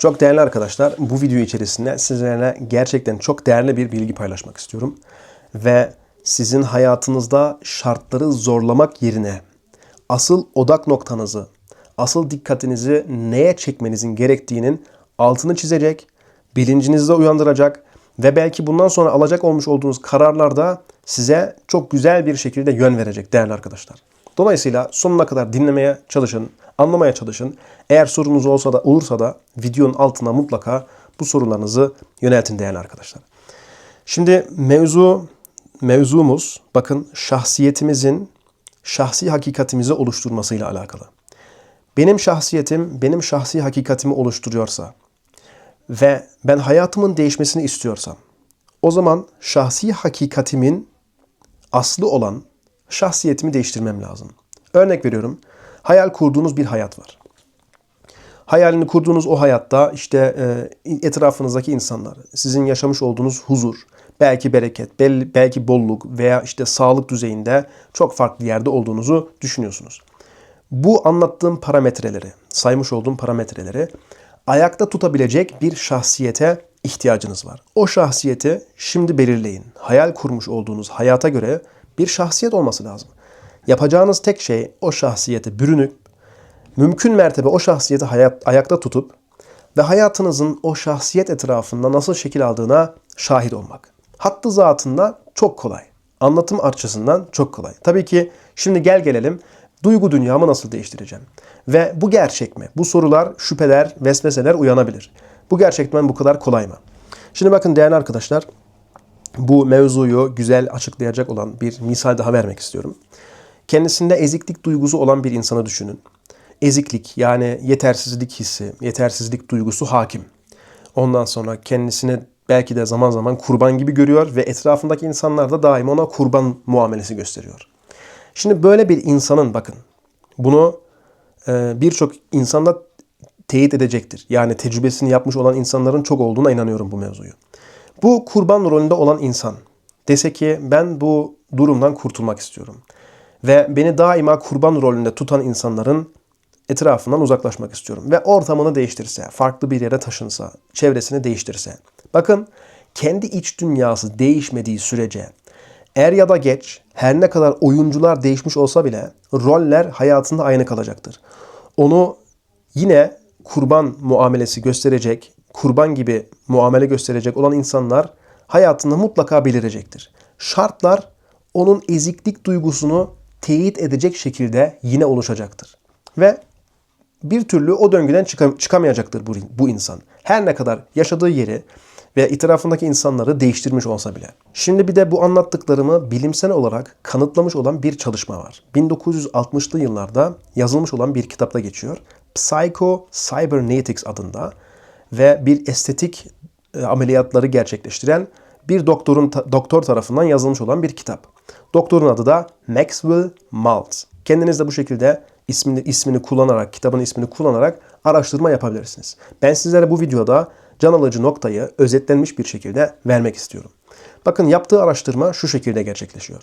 Çok değerli arkadaşlar, bu video içerisinde sizlerle gerçekten çok değerli bir bilgi paylaşmak istiyorum. Ve sizin hayatınızda şartları zorlamak yerine asıl odak noktanızı, asıl dikkatinizi neye çekmenizin gerektiğinin altını çizecek, bilincinizde uyandıracak ve belki bundan sonra alacak olmuş olduğunuz kararlarda size çok güzel bir şekilde yön verecek değerli arkadaşlar. Dolayısıyla sonuna kadar dinlemeye çalışın, anlamaya çalışın. Eğer sorunuz olsa da olursa da videonun altına mutlaka bu sorularınızı yöneltin değerli arkadaşlar. Şimdi mevzu mevzumuz bakın şahsiyetimizin şahsi hakikatimizi oluşturmasıyla alakalı. Benim şahsiyetim benim şahsi hakikatimi oluşturuyorsa ve ben hayatımın değişmesini istiyorsam o zaman şahsi hakikatimin aslı olan şahsiyetimi değiştirmem lazım. Örnek veriyorum. Hayal kurduğunuz bir hayat var. Hayalini kurduğunuz o hayatta işte e, etrafınızdaki insanlar, sizin yaşamış olduğunuz huzur, belki bereket, belki bolluk veya işte sağlık düzeyinde çok farklı yerde olduğunuzu düşünüyorsunuz. Bu anlattığım parametreleri, saymış olduğum parametreleri ayakta tutabilecek bir şahsiyete ihtiyacınız var. O şahsiyeti şimdi belirleyin. Hayal kurmuş olduğunuz hayata göre bir şahsiyet olması lazım. Yapacağınız tek şey o şahsiyete bürünüp mümkün mertebe o şahsiyeti hayat, ayakta tutup ve hayatınızın o şahsiyet etrafında nasıl şekil aldığına şahit olmak. Hattı zatında çok kolay. Anlatım açısından çok kolay. Tabii ki şimdi gel gelelim duygu dünyamı nasıl değiştireceğim? Ve bu gerçek mi? Bu sorular, şüpheler, vesveseler uyanabilir. Bu gerçekten bu kadar kolay mı? Şimdi bakın değerli arkadaşlar, bu mevzuyu güzel açıklayacak olan bir misal daha vermek istiyorum. Kendisinde eziklik duygusu olan bir insanı düşünün. Eziklik yani yetersizlik hissi, yetersizlik duygusu hakim. Ondan sonra kendisini belki de zaman zaman kurban gibi görüyor ve etrafındaki insanlar da daima ona kurban muamelesi gösteriyor. Şimdi böyle bir insanın bakın bunu e, birçok insanda teyit edecektir. Yani tecrübesini yapmış olan insanların çok olduğuna inanıyorum bu mevzuyu. Bu kurban rolünde olan insan dese ki ben bu durumdan kurtulmak istiyorum. Ve beni daima kurban rolünde tutan insanların etrafından uzaklaşmak istiyorum. Ve ortamını değiştirse, farklı bir yere taşınsa, çevresini değiştirse. Bakın kendi iç dünyası değişmediği sürece er ya da geç her ne kadar oyuncular değişmiş olsa bile roller hayatında aynı kalacaktır. Onu yine kurban muamelesi gösterecek, kurban gibi muamele gösterecek olan insanlar hayatında mutlaka belirecektir. Şartlar onun eziklik duygusunu teyit edecek şekilde yine oluşacaktır. Ve bir türlü o döngüden çıkamayacaktır bu, bu insan. Her ne kadar yaşadığı yeri ve etrafındaki insanları değiştirmiş olsa bile. Şimdi bir de bu anlattıklarımı bilimsel olarak kanıtlamış olan bir çalışma var. 1960'lı yıllarda yazılmış olan bir kitapta geçiyor. Psycho Cybernetics adında ve bir estetik e, ameliyatları gerçekleştiren bir doktorun doktor tarafından yazılmış olan bir kitap. Doktorun adı da Maxwell Maltz. Kendiniz de bu şekilde ismini, ismini kullanarak, kitabın ismini kullanarak araştırma yapabilirsiniz. Ben sizlere bu videoda can alıcı noktayı özetlenmiş bir şekilde vermek istiyorum. Bakın yaptığı araştırma şu şekilde gerçekleşiyor.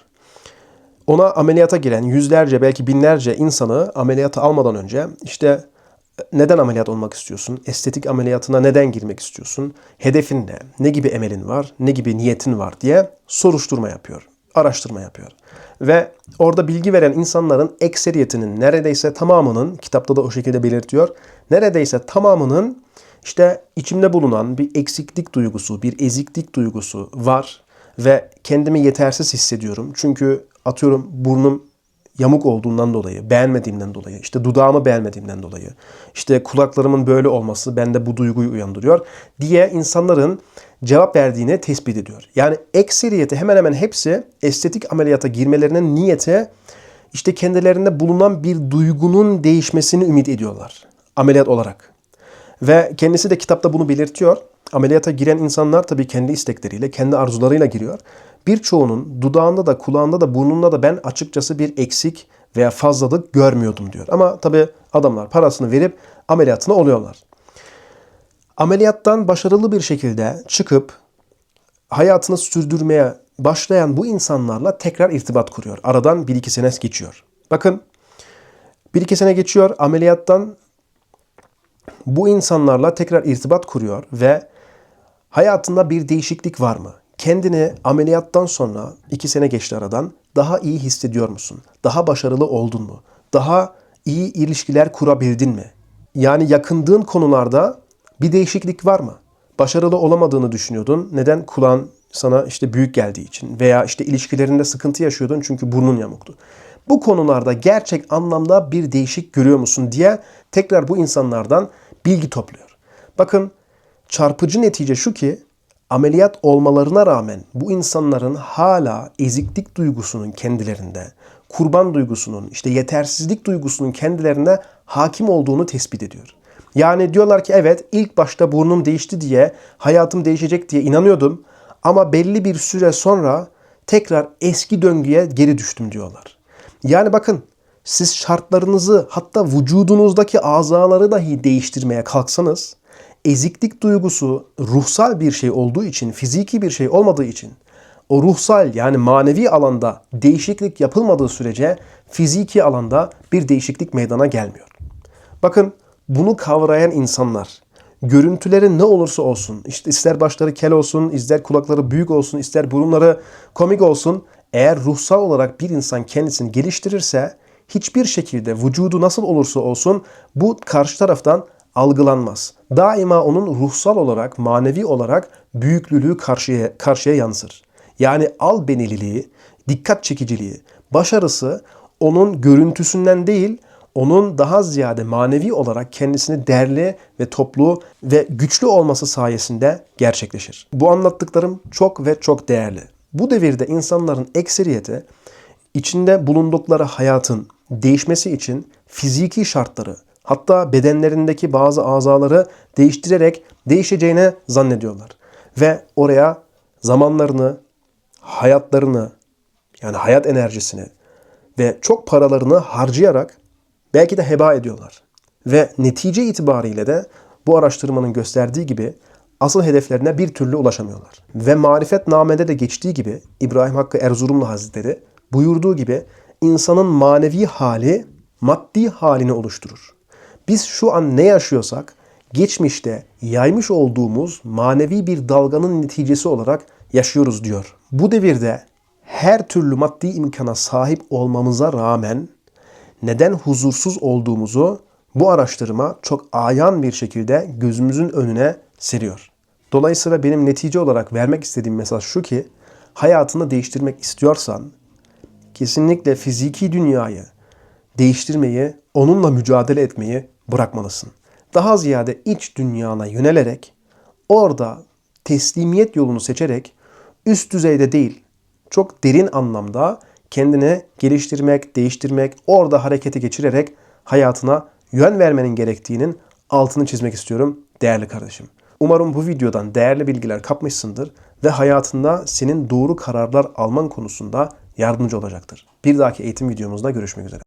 Ona ameliyata giren yüzlerce belki binlerce insanı ameliyata almadan önce işte neden ameliyat olmak istiyorsun? Estetik ameliyatına neden girmek istiyorsun? Hedefin ne? Ne gibi emelin var? Ne gibi niyetin var diye soruşturma yapıyor. Araştırma yapıyor. Ve orada bilgi veren insanların ekseriyetinin neredeyse tamamının, kitapta da o şekilde belirtiyor, neredeyse tamamının işte içimde bulunan bir eksiklik duygusu, bir eziklik duygusu var ve kendimi yetersiz hissediyorum. Çünkü atıyorum burnum yamuk olduğundan dolayı, beğenmediğimden dolayı, işte dudağımı beğenmediğimden dolayı, işte kulaklarımın böyle olması bende bu duyguyu uyandırıyor diye insanların cevap verdiğini tespit ediyor. Yani ekseriyeti hemen hemen hepsi estetik ameliyata girmelerinin niyeti işte kendilerinde bulunan bir duygunun değişmesini ümit ediyorlar ameliyat olarak. Ve kendisi de kitapta bunu belirtiyor. Ameliyata giren insanlar tabii kendi istekleriyle, kendi arzularıyla giriyor. Birçoğunun dudağında da, kulağında da, burnunda da ben açıkçası bir eksik veya fazlalık görmüyordum diyor. Ama tabii adamlar parasını verip ameliyatına oluyorlar. Ameliyattan başarılı bir şekilde çıkıp hayatını sürdürmeye başlayan bu insanlarla tekrar irtibat kuruyor. Aradan bir iki sene geçiyor. Bakın bir iki sene geçiyor ameliyattan bu insanlarla tekrar irtibat kuruyor ve hayatında bir değişiklik var mı? Kendini ameliyattan sonra iki sene geçti aradan daha iyi hissediyor musun? Daha başarılı oldun mu? Daha iyi ilişkiler kurabildin mi? Yani yakındığın konularda bir değişiklik var mı? Başarılı olamadığını düşünüyordun. Neden? Kulağın sana işte büyük geldiği için veya işte ilişkilerinde sıkıntı yaşıyordun çünkü burnun yamuktu. Bu konularda gerçek anlamda bir değişik görüyor musun diye tekrar bu insanlardan bilgi topluyor. Bakın çarpıcı netice şu ki ameliyat olmalarına rağmen bu insanların hala eziklik duygusunun kendilerinde, kurban duygusunun, işte yetersizlik duygusunun kendilerine hakim olduğunu tespit ediyor. Yani diyorlar ki evet ilk başta burnum değişti diye, hayatım değişecek diye inanıyordum ama belli bir süre sonra tekrar eski döngüye geri düştüm diyorlar. Yani bakın siz şartlarınızı hatta vücudunuzdaki azaları dahi değiştirmeye kalksanız eziklik duygusu ruhsal bir şey olduğu için, fiziki bir şey olmadığı için o ruhsal yani manevi alanda değişiklik yapılmadığı sürece fiziki alanda bir değişiklik meydana gelmiyor. Bakın bunu kavrayan insanlar görüntüleri ne olursa olsun işte ister başları kel olsun, ister kulakları büyük olsun, ister burunları komik olsun eğer ruhsal olarak bir insan kendisini geliştirirse hiçbir şekilde vücudu nasıl olursa olsun bu karşı taraftan algılanmaz. Daima onun ruhsal olarak, manevi olarak büyüklülüğü karşıya, karşıya yansır. Yani albenililiği, dikkat çekiciliği, başarısı onun görüntüsünden değil, onun daha ziyade manevi olarak kendisini değerli ve toplu ve güçlü olması sayesinde gerçekleşir. Bu anlattıklarım çok ve çok değerli. Bu devirde insanların ekseriyeti içinde bulundukları hayatın değişmesi için fiziki şartları, hatta bedenlerindeki bazı azaları değiştirerek değişeceğini zannediyorlar. Ve oraya zamanlarını, hayatlarını, yani hayat enerjisini ve çok paralarını harcayarak belki de heba ediyorlar. Ve netice itibariyle de bu araştırmanın gösterdiği gibi asıl hedeflerine bir türlü ulaşamıyorlar. Ve marifetnamede de geçtiği gibi İbrahim Hakkı Erzurumlu Hazretleri buyurduğu gibi insanın manevi hali maddi halini oluşturur. Biz şu an ne yaşıyorsak geçmişte yaymış olduğumuz manevi bir dalganın neticesi olarak yaşıyoruz diyor. Bu devirde her türlü maddi imkana sahip olmamıza rağmen neden huzursuz olduğumuzu bu araştırma çok ayan bir şekilde gözümüzün önüne seriyor. Dolayısıyla benim netice olarak vermek istediğim mesaj şu ki hayatını değiştirmek istiyorsan kesinlikle fiziki dünyayı değiştirmeyi, onunla mücadele etmeyi bırakmalısın. Daha ziyade iç dünyana yönelerek orada teslimiyet yolunu seçerek üst düzeyde değil, çok derin anlamda kendini geliştirmek, değiştirmek, orada hareketi geçirerek hayatına yön vermenin gerektiğinin altını çizmek istiyorum değerli kardeşim. Umarım bu videodan değerli bilgiler kapmışsındır ve hayatında senin doğru kararlar alman konusunda yardımcı olacaktır. Bir dahaki eğitim videomuzda görüşmek üzere.